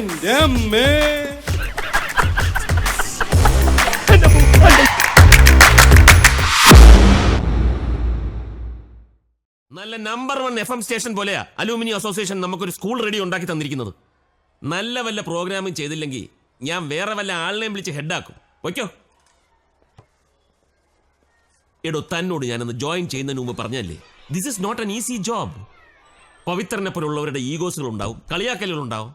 എന്റെ നല്ല number one F M station പോലെയാ അലൂമിനിയം അസോസിയേഷൻ നമുക്കൊരു സ്കൂൾ റെഡി ഉണ്ടാക്കി തന്നിരിക്കുന്നത്. നല്ല വല്ല പ്രോഗ്രാമും ചെയ്തില്ലെങ്കിൽ ഞാൻ വേറെ വല്ല ആളിനെയും വിളിച്ച് ഹെഡാക്കും വയ്ക്കോ എടോ തന്നോട് ഞാനൊന്ന് ജോയിൻ ചെയ്യുന്നതിന് മുമ്പ് പറഞ്ഞല്ലേ? This is not an easy job പവിത്രനെ പോലുള്ളവരുടെ ഈഗോസുകൾ ഉണ്ടാവും കളിയാക്കലുകൾ ഉണ്ടാവും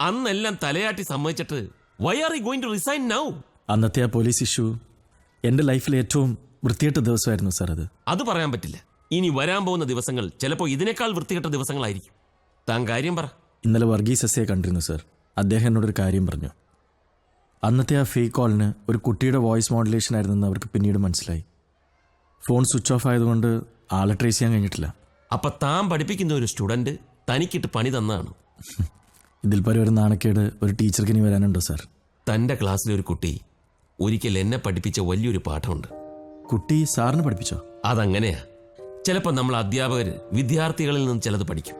അന്നെല്ലാം തലയാട്ടി സമ്മതിച്ചിട്ട് why are you going to resign now അന്നത്തെ ആ പോലീസ് ഇഷ്യൂ എന്റെ ലൈഫിലെ ഏറ്റവും വൃത്തികെട്ട ദിവസമായിരുന്നു സാർ അത്. അത് പറയാൻ പറ്റില്ല. ഇനി വരാൻ പോകുന്ന ദിവസങ്ങൾ ചിലപ്പോൾ ഇതിനേക്കാൾ വൃത്തികെട്ട ദിവസങ്ങളായിരിക്കും. താൻ കാര്യം പറ. ഇന്നലെ വർഗീസ് എസ്സയെ കണ്ടിരുന്നു സാർ അദ്ദേഹം എന്നോടൊരു കാര്യം പറഞ്ഞു. അന്നത്തെ ആ ഫേക്ക് കോളിന് ഒരു കുട്ടിയുടെ വോയിസ് മോഡുലേഷൻ ആയിരുന്നെന്ന് അവർക്ക് പിന്നീട് മനസ്സിലായി. ഫോൺ സ്വിച്ച് ഓഫ് ആയതുകൊണ്ട് ആളെ ട്രേസ് ചെയ്യാൻ കഴിഞ്ഞിട്ടില്ല. അപ്പൊ താൻ പഠിപ്പിക്കുന്ന ഒരു സ്റ്റുഡന്റ് തനിക്കിട്ട് പണി തന്നാണ് ഇതിൽ പരം ഒരു നാണക്കേട് ഒരു ടീച്ചർക്ക് ഇനി വരാനുണ്ടോ സാർ? തന്റെ ക്ലാസ്സിലെ ഒരു കുട്ടി ഒരിക്കൽ എന്നെ പഠിപ്പിച്ച വലിയൊരു പാഠമുണ്ട്. കുട്ടി സാറിന് പഠിപ്പിച്ചോ? അതങ്ങനെയാ. ചിലപ്പോൾ നമ്മൾ അധ്യാപകർ വിദ്യാർത്ഥികളിൽ നിന്ന് ചിലത് പഠിക്കും.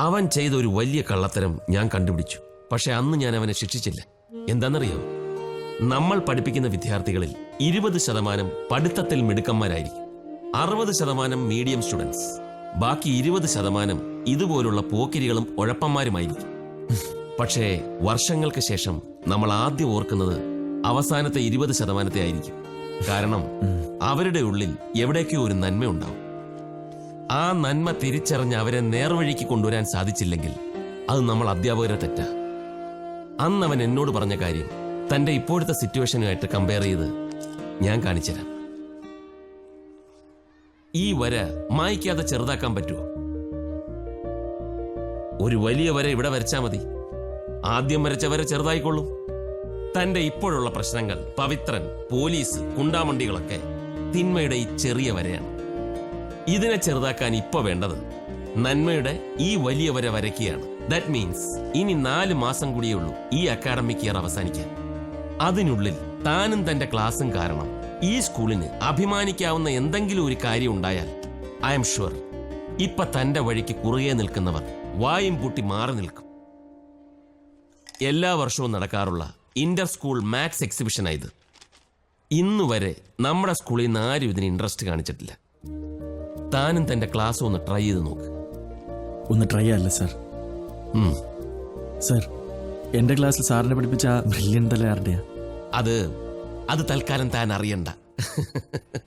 അവൻ ചെയ്ത ഒരു വലിയ കള്ളത്തരം ഞാൻ കണ്ടുപിടിച്ചു. പക്ഷെ അന്ന് ഞാൻ അവനെ ശിക്ഷിച്ചില്ല. എന്താണെന്നറിയോ? നമ്മൾ പഠിപ്പിക്കുന്ന വിദ്യാർത്ഥികളിൽ ഇരുപത് ശതമാനം പഠിത്തത്തിൽ മിടുക്കന്മാരായിരിക്കും. അറുപത് ശതമാനം മീഡിയം സ്റ്റുഡൻസ്. ബാക്കി ഇരുപത് ശതമാനം ഇതുപോലുള്ള പോക്കിരികളും ഉഴപ്പന്മാരുമായിരിക്കും. പക്ഷേ വർഷങ്ങൾക്ക് ശേഷം നമ്മൾ ആദ്യം ഓർക്കുന്നത് അവസാനത്തെ ഇരുപത് ശതമാനത്തെ ആയിരിക്കും. കാരണം അവരുടെ ഉള്ളിൽ എവിടേക്കോ ഒരു നന്മയുണ്ടാവും ആ നന്മ തിരിച്ചറിഞ്ഞ് അവരെ നേർവഴിക്ക് കൊണ്ടുവരാൻ സാധിച്ചില്ലെങ്കിൽ അത് നമ്മൾ അധ്യാപകരെ തെറ്റാ. അന്ന് അവൻ എന്നോട് പറഞ്ഞ കാര്യം തന്റെ ഇപ്പോഴത്തെ സിറ്റുവേഷനുമായിട്ട് കമ്പയർ ചെയ്ത് ഞാൻ കാണിച്ചുതരാം. ഈ വര മായ്ക്കാതെ ചെറുതാക്കാൻ പറ്റുമോ ഒരു വലിയ വര ഇവിടെ വരച്ചാ മതി. ആദ്യം വരച്ച വര ചെറുതായിക്കൊള്ളും. തന്റെ ഇപ്പോഴുള്ള പ്രശ്നങ്ങൾ പവിത്രൻ പോലീസ് കുണ്ടാമണ്ടികളൊക്കെ തിന്മയുടെ ഈ ചെറിയ വരയാണ് ഇതിനെ ചെറുതാക്കാൻ ഇപ്പൊ വേണ്ടത് നന്മയുടെ ഈ വലിയ വര വരയ്ക്കുകയാണ്. ദാറ്റ് മീൻസ് ഇനി നാല് മാസം കൂടിയേ ഉള്ളൂ ഈ അക്കാഡമിക് ഇയർ അവസാനിക്കാൻ. അതിനുള്ളിൽ താനും തന്റെ ക്ലാസും കാരണം ഈ സ്കൂളിന് അഭിമാനിക്കാവുന്ന എന്തെങ്കിലും ഒരു കാര്യം ഉണ്ടായാൽ ഐ എം ഷുവർ ഇപ്പൊ തന്റെ വഴിക്ക് കുറുകെ നിൽക്കുന്നവർ വായും പൂട്ടി മാറി നിൽക്കും. എല്ലാ വർഷവും നടക്കാറുള്ള ഇന്റർ സ്കൂൾ മാത്സ് എക്സിബിഷനായത് ഇന്നു വരെ നമ്മുടെ സ്കൂളിൽ നിന്ന് ആരും ഇതിന് ഇൻട്രസ്റ്റ് കാണിച്ചിട്ടില്ല. താനും തന്റെ ക്ലാസ് ഒന്ന് ട്രൈ ചെയ്ത് നോക്ക്. ഒന്ന് ട്രൈ അല്ല സാർ. സാർ എന്റെ ക്ലാസ്സിൽ സാറിനെ പഠിപ്പിച്ച ആ ബ്രില്യൻ തല ആരുടെയാ? അത് അത് തൽക്കാലം താൻ അറിയണ്ട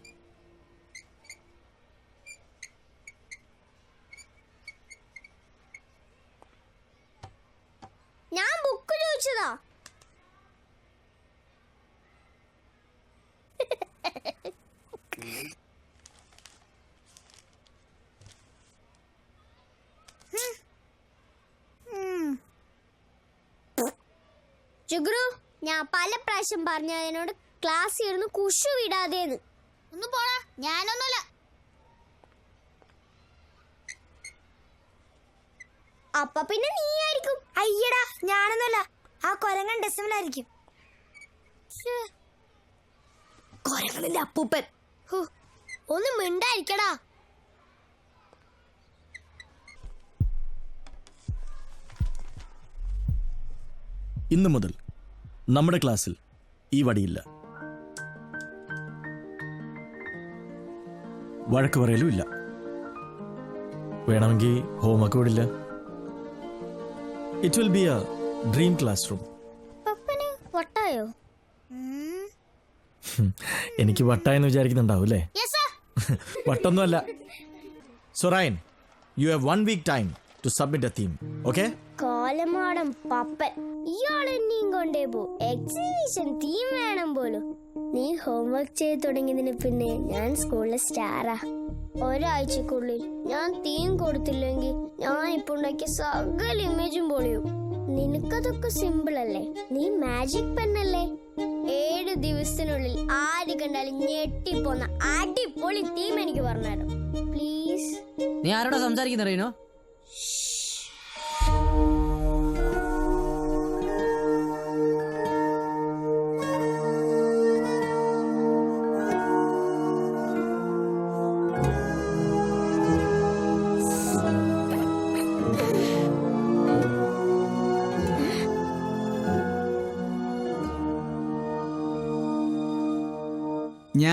ഞാൻ ബുക്ക് ചോദിച്ചതാ ജുഗ്രു ഞാൻ പല പ്രാവശ്യം പറഞ്ഞതിനോട് ക്ലാസ് ഇരുന്ന് കുഷു വിടാതേന്ന്. ഒന്ന് പോടാ ഞാനൊന്നുമല്ല. അപ്പ പിന്നെ നീ ആയിരിക്കും. അയ്യടാ ഞാനൊന്നുമല്ല. ആ കൊരങ്ങൻ ഡെസിമലായിരിക്കും. കൊരങ്ങളിന്റെ അപ്പൂപ്പൻ. ഒന്ന് മിണ്ടായിരിക്കടാ. ഇന്നു മുതൽ നമ്മുടെ ക്ലാസ്സിൽ ഈ വടിയില്ല. വഴക്ക് പറയലും ഇല്ല. വേണമെങ്കിൽ ഹോംവർക്ക് വിടില്ല it will be a dream classroom പപ്പന് വട്ടായോ? എനിക്ക് വട്ടായെന്ന് വിചാരിക്കുന്നുണ്ടാവും അല്ലേ? യെസ് സർ വട്ടൊന്നുമല്ല. സൊറൈൻ you have one week time to submit a theme okay Kolamadam Pappan. ഇയാൾ എന്നെയും കൊണ്ടേ പോ. എക്സിബിഷൻ തീം വേണം പോലും. നീ ഹോംവർക്ക് ചെയ്ത് തുടങ്ങിയതിന് പിന്നെ ഞാൻ സ്കൂളിലെ സ്റ്റാറാ ഒരാഴ്ചക്കുള്ളിൽ ഞാൻ തീം കൊടുത്തില്ലെങ്കിൽ ഞാൻ ഇപ്പൊ ഉണ്ടാക്കിയ സകല ഇമേജും പൊളിയും. നിനക്കതൊക്കെ സിമ്പിൾ അല്ലേ? നീ മാജിക് പെണ്ണല്ലേ ഏഴ് ദിവസത്തിനുള്ളിൽ ആര് കണ്ടാലും ഞെട്ടിപ്പോന്ന അടിപൊളി തീം എനിക്ക് പറഞ്ഞുതരും. പ്ലീസ് നീ ആരോടാ സംസാരിക്കുന്ന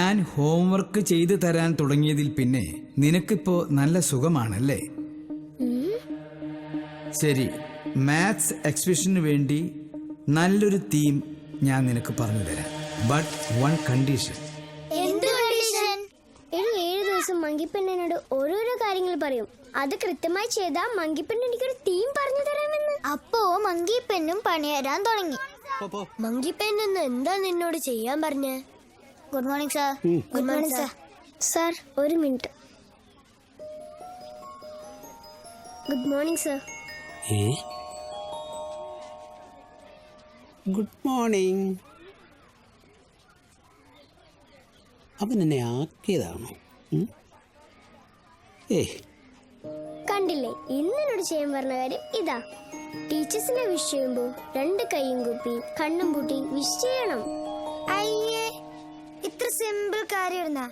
ഞാൻ ഹോംവർക്ക് ചെയ്തു തരാൻ തുടങ്ങിയതിൽ പിന്നെ നിനക്കിപ്പോ നല്ല സുഖമാണല്ലേ? ശരി മാത്സ് എക്സിബിഷന് വേണ്ടി നല്ലൊരു തീം ഞാൻ നിനക്ക് പറഞ്ഞു തരാം. ബട്ട് വൺ കണ്ടീഷൻ എന്ത് കണ്ടീഷൻ ഒരു ഏഴ് ദിവസം മങ്കിപ്പെണ്ണനോട് ഓരോരോ കാര്യങ്ങൾ പറയും. അത് കൃത്യമായി ചെയ്താൽ മങ്കിപ്പെണ്ണ എനിക്കൊരു തീം പറഞ്ഞു തരാമെന്ന്. അപ്പോ മങ്കിപ്പെണ്ണും പണിയരാൻ തുടങ്ങി. മങ്കിപ്പെണ്ണെന്ന് എന്താ നിന്നോട് ചെയ്യാൻ പറഞ്ഞ? Good morning sir good morning sir sir ഒരു മിനിറ്റ് ഗുഡ് മോർണിംഗ് സാർ ഏ? ഗുഡ് മോർണിംഗ് അവൻ എന്നെ ആക്കിയതാണോ? ഉം? കണ്ടില്ലേ? ഇന്ന് എന്നോട് ചെയ്യാൻ പറഞ്ഞ കാര്യം ഇതാ. ടീച്ചേഴ്സിനെ വിഷ് ചെയ്യുമ്പോൾ രണ്ട് കൈയും കുപ്പി കണ്ണും പൂട്ടി വിഷ് ചെയ്യണം. ഇത്ര സിമ്പിൾ കാര്യമായിരുന്ന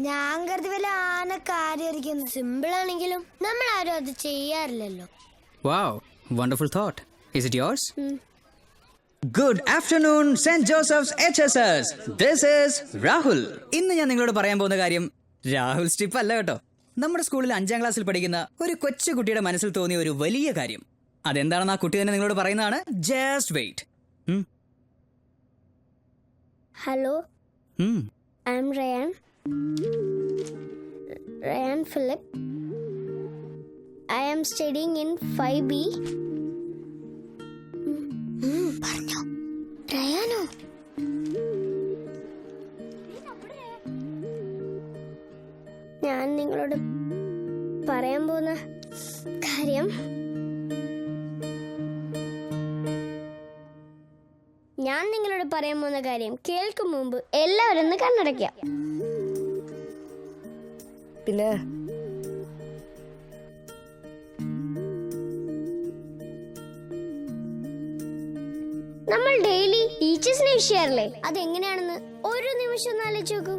ഞാൻ കരുതി വല്ല ആന കാര്യമായിരിക്കും സിമ്പിൾ ആണെങ്കിലും നമ്മൾ ആരും അത് ചെയ്യാറില്ലല്ലോ. Wow wonderful thought is it yours good afternoon saint Joseph's H S S this is Rahul ഇന്ന് ഞാൻ നിങ്ങളോട് പറയാൻ പോകുന്ന കാര്യം രാഹുൽ സ്റ്റിപ്പ് അല്ല കേട്ടോ. നമ്മുടെ സ്കൂളിൽ അഞ്ചാം ക്ലാസ്സിൽ പഠിക്കുന്ന ഒരു കൊച്ചു കുട്ടിയുടെ മനസ്സിൽ തോന്നിയ ഒരു വലിയ കാര്യം. അതെന്താണെന്ന് ആ കുട്ടി തന്നെ നിങ്ങളോട് പറയുന്നതാണ്. Just wait hello I'm Ryan Ryan Philip I am studying in five B പറഞ്ഞോ. റയാനോ ഞാൻ നിങ്ങളോട് പറയാൻ പോകുന്ന കാര്യം നിങ്ങളോട് പറയാൻ പോകുന്ന കാര്യം കേൾക്കും മുമ്പ് എല്ലാവരും ഒന്ന് കണ്ണടയ്ക്കാം പിന്നെ? നമ്മൾ ഡെയിലി ടീച്ചേഴ്സിനെ വിഷയാറില്ലേ അതെങ്ങനെയാണെന്ന് ഒരു നിമിഷം ഒന്ന് ആലോചിച്ച് നോക്കൂ.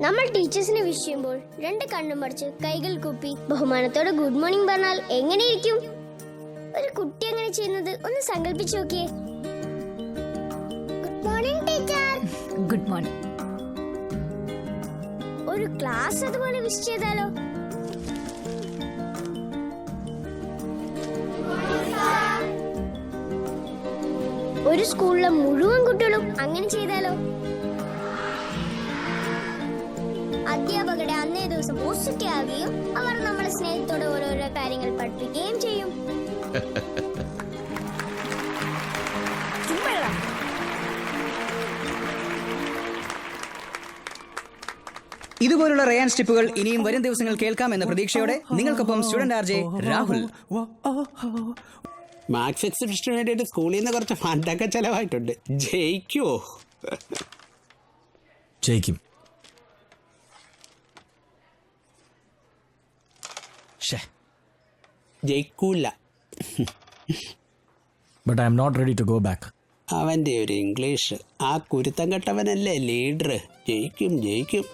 നമ്മൾ ടീച്ചേഴ്സിനെ വിഷ് ചെയ്യുമ്പോൾ രണ്ട് കണ്ണും മറിച്ച് കൈകൾ കുപ്പി ബഹുമാനത്തോടെ ഗുഡ് മോർണിംഗ് പറഞ്ഞാൽ എങ്ങനെയിരിക്കും? ഒരു കുട്ടി അങ്ങനെ ചെയ്യുന്നത് ഒന്ന് സങ്കല്പിച്ചു നോക്കിയേ. Good morning teacher good morning ഒരു ക്ലാസ് അതുപോലെ വിഷ് ചെയ്താലോ? ഒരു സ്കൂളിലെ മുഴുവൻ കുട്ടികളും അങ്ങനെ ചെയ്താലോ? അധ്യാപകരുടെ അന്നേ ദിവസം ഉസുക്കാവുകയും അവർ നമ്മളെ സ്നേഹത്തോടെ ഓരോരോ കാര്യങ്ങൾ പഠിപ്പിക്കുകയും ചെയ്യും. ഇതുപോലുള്ള റയാൻ സ്റ്റിപ്പുകൾ ഇനിയും വരും ദിവസങ്ങൾ കേൾക്കാം എന്ന പ്രതീക്ഷയോടെ നിങ്ങൾക്കൊപ്പം student R J Rahul. Maths എക്സിബിഷന് വേണ്ടിയിട്ട് സ്കൂളിൽ നിന്ന് കുറച്ച് ഫണ്ടൊക്കെ ചെലവായിട്ടുണ്ട്. ജയിക്കുവോ ജയിക്കും. ജയിക്കൂല. But I'm not ready to go back അവന്റെ ഒരു ഇംഗ്ലീഷ് ആ കുരുത്തം കെട്ടവനല്ലേ ലീഡർ ജയിക്കും ജയിക്കും.